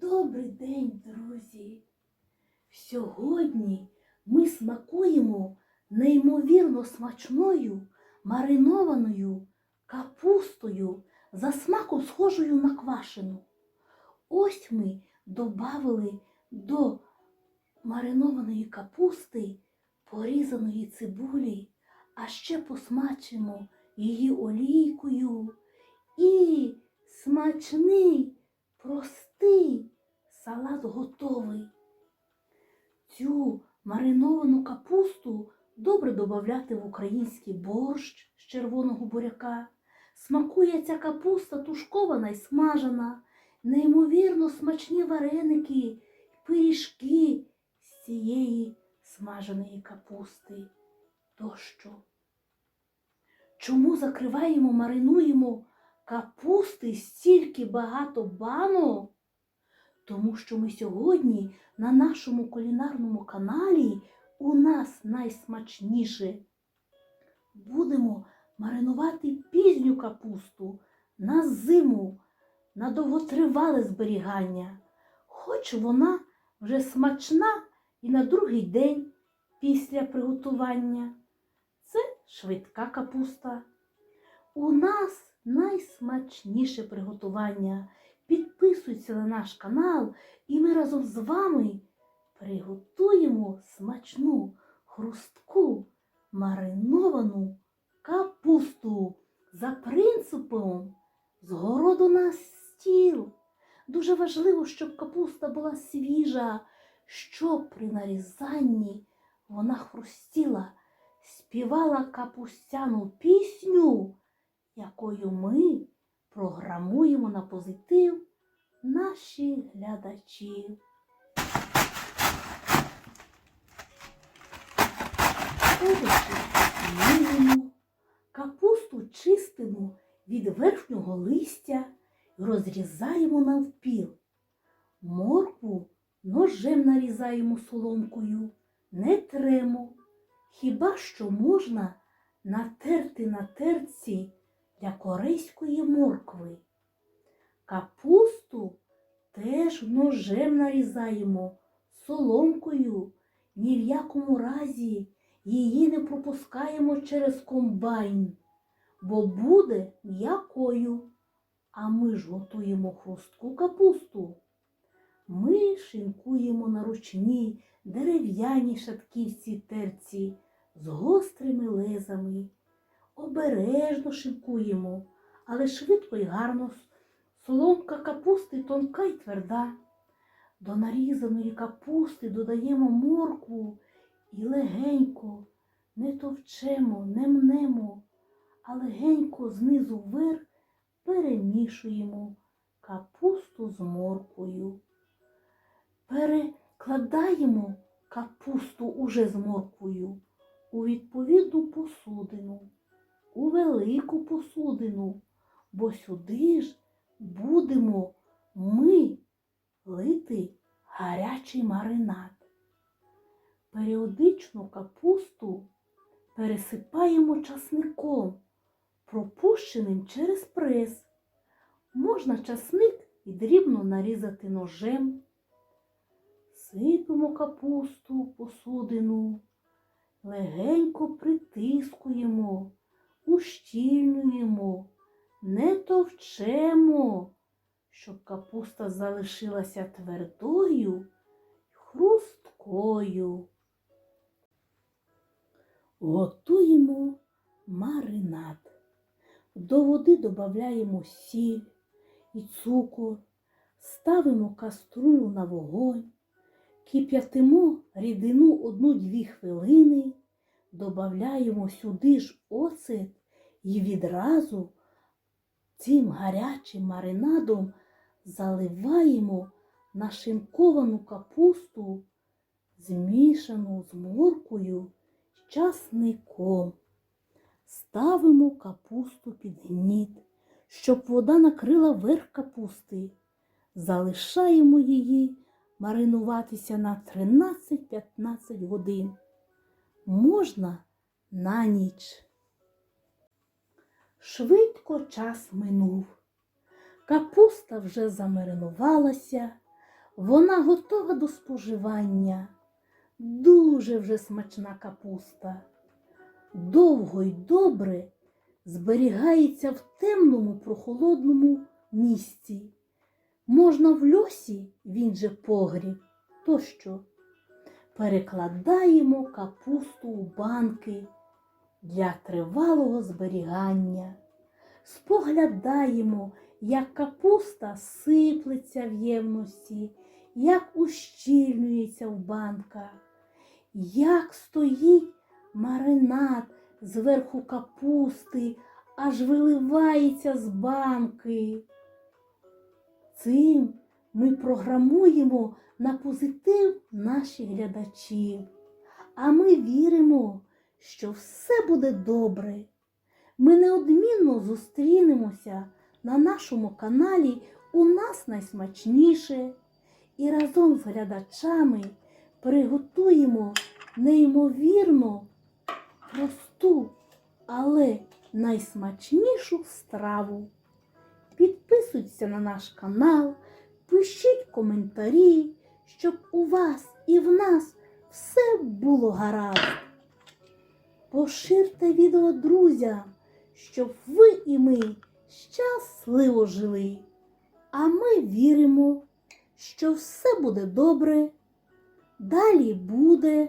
Добрий день, друзі! Сьогодні ми смакуємо неймовірно смачною маринованою капустою за смаком схожою на квашену. Ось ми додали до маринованої капусти порізаної цибулі, а ще посмачимо її олійкою і смачний, простий салат готовий. Цю мариновану капусту добре додати в український борщ з червоного буряка. Смакує ця капуста тушкована і смажена, неймовірно смачні вареники, пиріжки з цієї смаженої капусти. Тощо. Чому закриваємо, маринуємо капусти стільки багато банок? Тому що ми сьогодні на нашому кулінарному каналі у нас найсмачніше. Будемо маринувати пізню капусту на зиму, на довготривале зберігання, хоч вона вже смачна і на другий день після приготування. Це швидка капуста. У нас найсмачніше приготування. Підписуйся на наш канал, і ми разом з вами приготуємо смачну, хрустку, мариновану капусту за принципом з городу на стіл. Дуже важливо, щоб капуста була свіжа, щоб при нарізанні вона хрустіла, співала капустяну пісню, якою ми програмуємо на позитив наші глядачі. Овочі милимо, капусту чистимо від верхнього листя і розрізаємо навпіл. Моркву ножем нарізаємо соломкою, не тремо. Хіба що можна натерти на терці для корейської моркви. Капусту теж ножем нарізаємо соломкою, ні в якому разі її не пропускаємо через комбайн, бо буде м'якою. А ми ж готуємо хрустку капусту. Ми шинкуємо на ручній дерев'яній шатківці терці з гострими лезами. Обережно шинкуємо, але швидко і гарно. Соломка капусти тонка й тверда. До нарізаної капусти додаємо моркву і легенько, не товчемо, не мнемо, а легенько знизу вверх перемішуємо капусту з морквою. Перекладаємо капусту уже з морквою у відповідну посудину, у велику посудину, бо сюди ж будемо ми лити гарячий маринад. Періодично капусту пересипаємо часником, пропущеним через прес. Можна часник і дрібно нарізати ножем. Сипемо капусту в посудину, легенько притискуємо, ущільнюємо, не товчемо, щоб капуста залишилася твердою й хрусткою. Готуємо маринад. До води додаємо сіль і цукор, ставимо каструлю на вогонь, кип'ятимо рідину одну-дві хвилини, додаємо сюди ж оцет і відразу цим гарячим маринадом заливаємо нашинковану капусту, змішану з моркою з часником. Ставимо капусту під гніт, щоб вода накрила верх капусти. Залишаємо її маринуватися на 13-15 годин. Можна на ніч. Швидко час минув. Капуста вже замаринувалася, Вона готова до споживання. Дуже вже смачна капуста. Довго й добре зберігається в темному прохолодному місці. Можна в льосі, він же погріб, тощо. Перекладаємо капусту у банки для тривалого зберігання. Споглядаємо, як капуста сиплеться в ємності, як ущільнюється в банках, як стоїть маринад зверху капусти, аж виливається з банки. Цим ми програмуємо на позитив наших глядачів, а ми віримо, що все буде добре. Ми неодмінно зустрінемося на нашому каналі У нас найсмачніше і разом з глядачами приготуємо неймовірно просту, але найсмачнішу страву. Підписуйтеся на наш канал, пишіть коментарі, щоб у вас і в нас все було гаразд. Поширте відео друзям, щоб ви і ми щасливо жили. А ми віримо, що все буде добре. Далі буде.